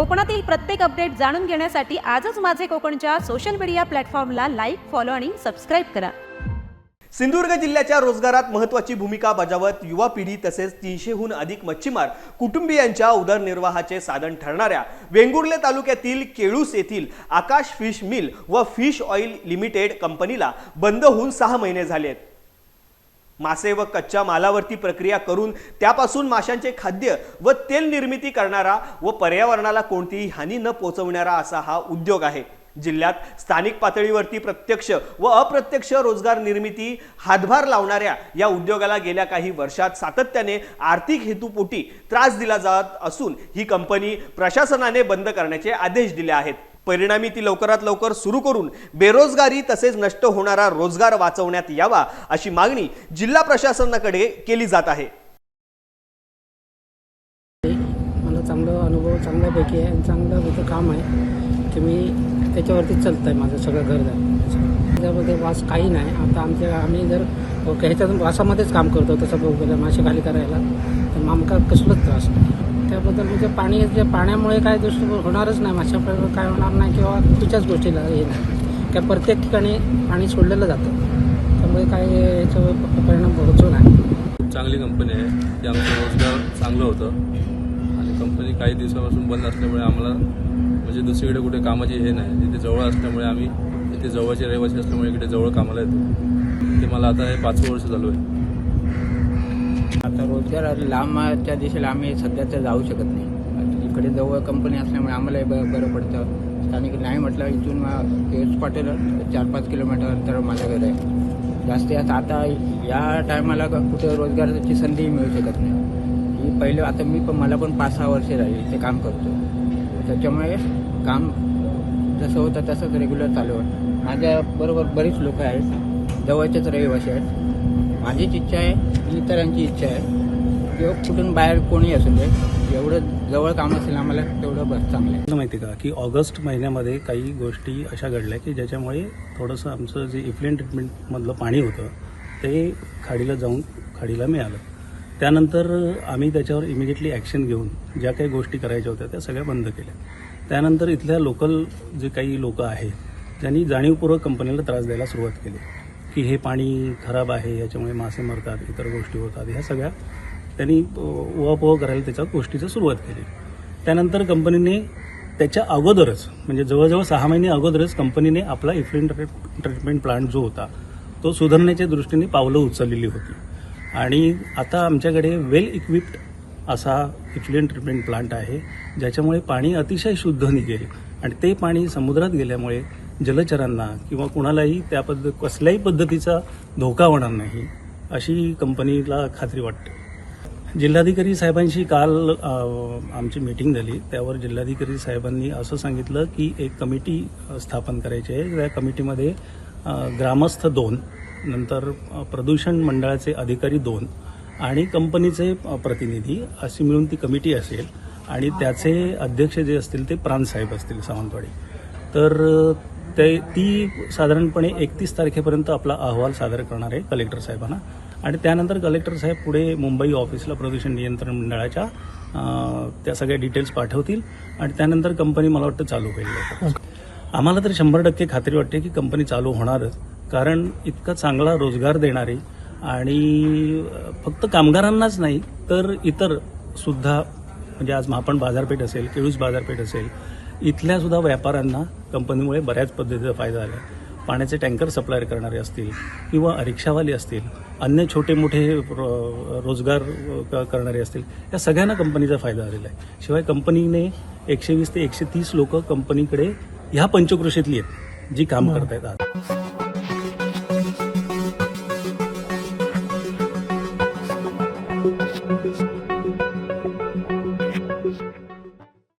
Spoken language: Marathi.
कोकणातील प्रत्येक अपडेट जाणून घेण्यासाठी आजच माझे कोकणच्या सोशल मीडिया प्लॅटफॉर्मला लाईक फॉलो आणि सबस्क्राईब करा. सिंधुदुर्ग जिल्ह्याच्या रोजगारात महत्त्वाची भूमिका बजावत युवा पिढी तसेच तीनशेहून अधिक मच्छीमार कुटुंबियांच्या उदरनिर्वाहाचे साधन ठरणाऱ्या वेंगुर्ले तालुक्यातील केळूस येथील आकाश फिश मिल व फिश ऑइल लिमिटेड कंपनीला बंद होऊन सहा महिने झाले आहेत मासे व कच्च्या मालावरती प्रक्रिया करून त्यापासून माशांचे खाद्य व तेल निर्मिती करणारा व पर्यावरणाला कोणतीही हानी न पोचवणारा असा हा उद्योग आहे. जिल्ह्यात स्थानिक पातळीवरती प्रत्यक्ष व अप्रत्यक्ष रोजगार निर्मिती हातभार लावणाऱ्या या उद्योगाला गेल्या काही वर्षात सातत्याने आर्थिक हेतूपोटी त्रास दिला जात असून ही कंपनी प्रशासनाने बंद करण्याचे आदेश दिले आहेत. परिणामी ती लवकरात लवकर सुरू करून बेरोजगारी तसेच नष्ट होणारा रोजगार वाचवण्यात यावा अशी मागणी जिल्हा प्रशासनाकडे केली जात आहे. मला चांगला अनुभव चांगल्यापैकी आहे आणि चांगलं काम आहे की मी त्याच्यावरती चालतं आहे माझं सगळं घर त्याच्यामध्ये वास काही नाही. आता आमच्या आम्ही जर ह्याच्यातून वासामध्येच काम करतो तसं बघूया मासे खाली करायला तर आमका कसलंच त्रास नाही. त्याबद्दल म्हणजे पाणी जे पाण्यामुळे काय दुष्ट होणारच नाही माशा काय होणार नाही किंवा तुझ्याच गोष्टीला हे नाही. काय प्रत्येक ठिकाणी पाणी सोडलेलं जातं. त्यामुळे काय याच्यावर परिणाम पोहोचू नाही. खूप चांगली कंपनी आहे. ती आमचं रोजगार चांगलं होतं. आणि कंपनी काही दिवसापासून बंद असल्यामुळे आम्हाला म्हणजे दुसरीकडे कुठे कामाची हे नाही. तिथे जवळ असल्यामुळे आम्ही इथे जवळचे रहिवासी असल्यामुळे इकडे जवळ कामाला येतो. ते मला आता हे पाचवं वर्ष चालू आहे. आता रोजगार लांबच्या दिशेला आम्ही सध्या तर जाऊ शकत नाही. इकडे जवळ कंपनी असल्यामुळे आम्हालाही ब बरं पडतं. स्थानिक नाही म्हटलं इथून केस पाटील चार पाच किलोमीटर अंतर माझं घर आहे. जास्तीत जास्त आता या टायमाला कुठे रोजगाराची संधीही मिळू शकत नाही. ही पहिले आता मी पण मला पण पाच सहा वर्षे राहिली इथे काम करतो. त्याच्यामुळे काम जसं होतं तसंच रेग्युलर चालू आहे माझ्याबरोबर बरीच लोक आहेत. जवळचेच रहिवासी आहेत. माझीच इच्छा आहे इतरांची इच्छा आहे. किंवा कुठून बाहेर कोणी असू दे. एवढं जवळ काम असेल आम्हाला तेवढं बस चांगलं आहे. माहिती आहे का की ऑगस्ट महिन्यामध्ये काही गोष्टी अशा घडल्या की ज्याच्यामुळे थोडंसं आमचं जे इफ्लेन ट्रीटमेंटमधलं पाणी होतं ते खाडीला जाऊन खाडीला मिळालं. त्यानंतर आम्ही त्याच्यावर इमिजिएटली ॲक्शन घेऊन ज्या काही गोष्टी करायच्या होत्या त्या सगळ्या बंद केल्या. त्यानंतर इथल्या लोकल जे काही लोकं आहेत त्यांनी जाणीवपूर्वक कंपनीला त्रास द्यायला सुरुवात केली. की हे पाणी खराब आहे याच्यामुळे मासे मरतात इतर गोष्टी होतात. ह्या सगळ्या त्यांनी उहापोह करायला त्याच्या गोष्टीचं सुरुवात केली. त्यानंतर कंपनीने त्याच्या अगोदरच म्हणजे जवळजवळ सहा महिने अगोदरच कंपनीने आपला इफ्लिन ट्रीटमेंट प्लांट जो होता तो सुधारण्याच्या दृष्टीने पावलं उचललेली होती. आणि आता आमच्याकडे वेल इक्विप्ड असा इफ्लिन ट्रीटमेंट प्लांट आहे ज्याच्यामुळे पाणी अतिशय शुद्ध निघेल. आणि ते पाणी समुद्रात गेल्यामुळे जलचरांना किंवा कुणालाही त्या पद्ध कसल्याही पद्धतीचा धोका होणार नाही अशी कंपनीला खात्री वाटते. जिल्हाधिकारी साहेबांशी काल आमची मीटिंग झाली. त्यावर जिल्हाधिकारी साहेबांनी असं सांगितलं की एक कमिटी स्थापन करायची आहे. त्या कमिटीमध्ये ग्रामस्थ दोन नंतर प्रदूषण मंडळाचे अधिकारी दोन आणि कंपनीचे प्रतिनिधी अशी मिळून ती कमिटी असेल आणि त्याचे अध्यक्ष जे असतील ते प्रांतसाहेब असतील सावंतवाडी. तर ते ती साधारणपणे एकतीस तारखेपर्यंत आपला अहवाल सादर करणार आहे कलेक्टर साहेबांना. आणि त्यानंतर कलेक्टर साहेब पुढे मुंबई ऑफिसला प्रदूषण नियंत्रण मंडळाच्या त्या सगळ्या डिटेल्स पाठवतील. आणि त्यानंतर कंपनी मला वाटतं चालू होईल. आम्हाला तर शंभर टक्के खात्री वाटते की कंपनी चालू होणारच. कारण इतका चांगला रोजगार देणारी आणि फक्त कामगारांनाच नाही तर इतर सुद्धा म्हणजे आज महापण बाजारपेठ असेल केळूस बाजारपेठ असेल इथल्या सुद्धा व्यापाऱ्यांना कंपनीमुळे बऱ्याच पद्धतीचा फायदा झाला. आहे पाण्याचे टँकर सप्लायर करणारे असतील किंवा रिक्षावाले असतील अन्य छोटे मोठे रोजगार क- करणारे असतील या सगळ्यांना कंपनीचा फायदा झालेला आहे. शिवाय कंपनीने एकशे वीस ते एकशे तीस लोक कंपनीकडे ह्या पंचकृषीतली आहेत जी काम करतायत आज.